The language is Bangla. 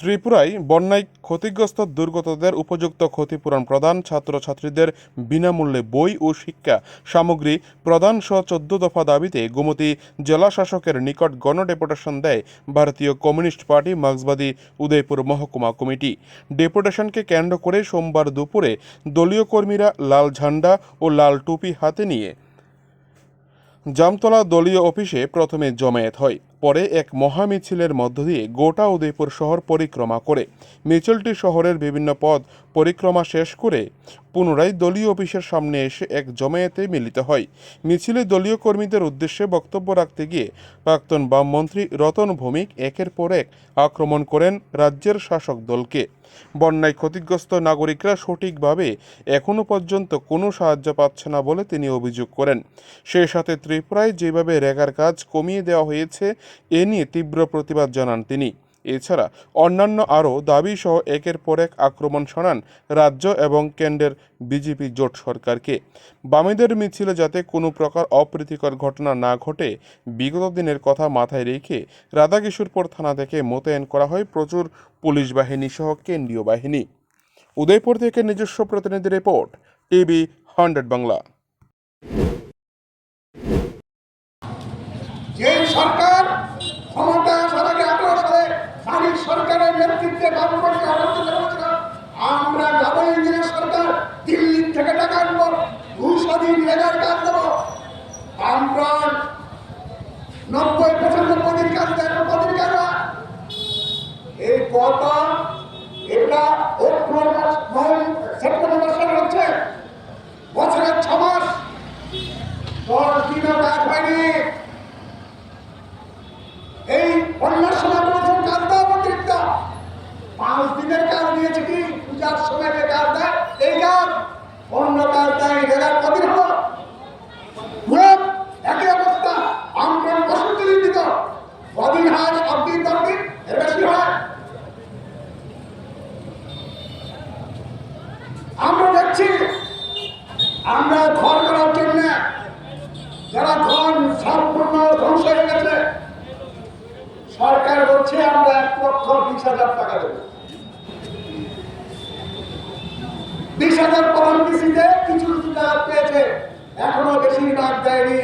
ত্রিপুরায় বন্যায় ক্ষতিগ্রস্ত দুর্গতদের উপযুক্ত ক্ষতিপূরণ প্রদান, ছাত্রছাত্রীদের বিনামূল্যে বই ও শিক্ষা সামগ্রী প্রদান সহ চোদ্দ দফা দাবিতে গোমতী জেলা শাসকের নিকট গণডেপুটেশন দেয় ভারতীয় কমিউনিস্ট পার্টি মার্ক্সবাদী উদয়পুর মহকুমা কমিটি। ডেপুটেশনকে কেন্দ্র করে সোমবার দুপুরে দলীয় কর্মীরা লাল ঝান্ডা ও লাল টুপি হাতে নিয়ে জামতলা দলীয় অফিসে প্রথমে জমায়েত হয়। পরে এক মহামিছিলের মধ্য দিয়ে গোটা উদয়পুর শহর পরিক্রমা করে। মিছিলটি শহরের বিভিন্ন পদ পরিক্রমা শেষ করে পুনরায় দলীয় অফিসের সামনে এসে এক জমায়েতে মিলিত হয়। মিছিলে দলীয় কর্মীদের উদ্দেশ্যে বক্তব্য রাখতে গিয়ে প্রাক্তন বামমন্ত্রী রতন ভৌমিক একের পর এক আক্রমণ করেন রাজ্যের শাসক দলকে। বন্যায় ক্ষতিগ্রস্ত নাগরিকরা সঠিকভাবে এখনও পর্যন্ত কোনো সাহায্য পাচ্ছে না বলে তিনি অভিযোগ করেন। সেই সাথে ত্রিপুরায় যেভাবে রেগার কাজ কমিয়ে দেওয়া হয়েছে, এ নিয়ে তীব্র প্রতিবাদ জানান তিনি। এছাড়া অন্যান্য আরও দাবিসহ একের পর এক আক্রমণ শোনান রাজ্য এবং কেন্দ্রের বিজেপি জোট সরকারকে। বামেদের মিছিলে যাতে কোনো প্রকার অপ্রীতিকর ঘটনা না ঘটে, বিগত দিনের কথা মাথায় রেখে রাধাকিশোরপুর থানা থেকে মোতায়েন করা হয় প্রচুর পুলিশ বাহিনী সহ কেন্দ্রীয় বাহিনী। উদয়পুর থেকে নিজস্ব প্রতিনিধি রিপোর্ট, টিভি হান্ড্রেড বাংলা। সরকার নব্বই পঁচানব্বই দিন কাজ দেন এটা অক্টোবর মাস সেপ্টেম্বর মাসে হচ্ছে। বছরের ছ মাস দশ দিনও কাজ হয়নি এই অন্যার সময় বলেছেন কাজ দাও অতিরিক্ত পাঁচ দিনের কাজ দিয়েছে কি? পূজার সময় যে কাজ দেয় এই কাজ অন্য কাজ দেয় এরা কদিন হলো? একই অবস্থা আমরণ বসন্ত দিত কদিন হয় সব দিন দশ দিন এর বেশি হয়। আমরা দেখছি, আমরা ঘর করার জন্য যারা ঘর সম্পূর্ণ ধ্বংস হয়ে গেছে সরকার বলছে আমরা লক্ষ বিশ হাজার টাকা দেবে। বিশ হাজার প্রধান কিস্তিতে কিছু কিছু টাকা পেয়েছে। এখনও বেশিরভাগ দেয়নি।